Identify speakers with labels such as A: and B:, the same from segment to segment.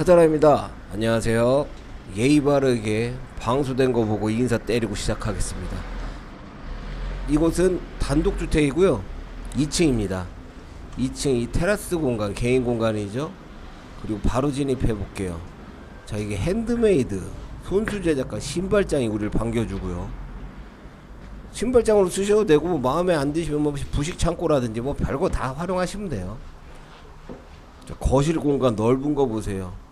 A: 차단아입니다. 안녕하세요. 예의 바르게 방수된 거 보고 인사 때리고 시작하겠습니다. 이곳은 단독주택이고요. 2층입니다. 2층 이 테라스 공간, 개인 공간이죠. 그리고 바로 진입해 볼게요. 자, 이게 핸드메이드, 손수 제작과 신발장이 우리를 반겨주고요. 신발장으로 쓰셔도 되고 뭐 마음에 안 드시면 뭐 부식 창고라든지 뭐 별거 다 활용하시면 돼요. 저 거실 공간 넓은 거 보세요.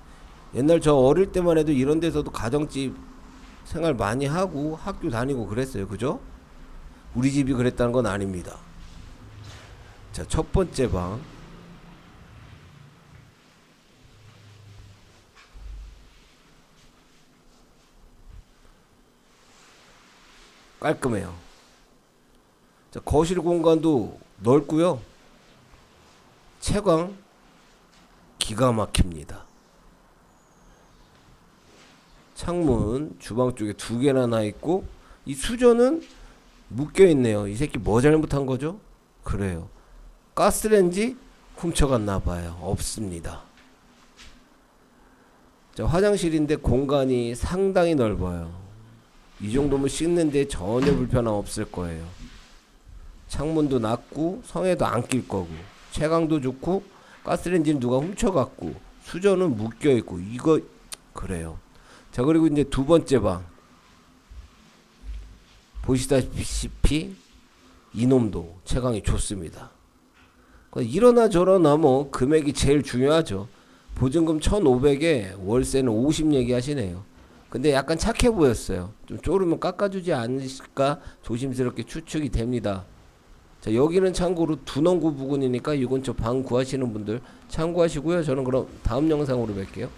A: 옛날 저 어릴 때만 해도 이런 데서도 가정집 생활 많이 하고 학교 다니고 그랬어요. 그죠? 우리 집이 그랬다는 건 아닙니다. 자, 첫 번째 방. 깔끔해요. 자, 거실 공간도 넓고요. 채광 기가 막힙니다. 창문 주방 쪽에 두 개나 나 있고 이 수저는 묶여 있네요. 이 새끼 뭐 잘못한 거죠? 그래요. 가스레인지 훔쳐갔나 봐요. 없습니다. 자, 화장실인데 공간이 상당히 넓어요. 이 정도면 씻는데 전혀 불편함 없을 거예요. 창문도 낮고 성에도 안 낄 거고 채광도 좋고 가스레인지는 누가 훔쳐갔고 수저는 묶여 있고 이거 그래요. 자 그리고 이제 두 번째 방 보시다시피 이놈도 채광이 좋습니다. 그 이러나 저러나 뭐 금액이 제일 중요하죠. 보증금 1,500에 월세는 50 얘기하시네요. 근데 약간 착해 보였어요. 좀 쪼르면 깎아주지 않으실까 조심스럽게 추측이 됩니다. 자 여기는 참고로 두넘구 부근이니까 이건 저방 구하시는 분들 참고하시고요. 저는 그럼 다음 영상으로 뵐게요.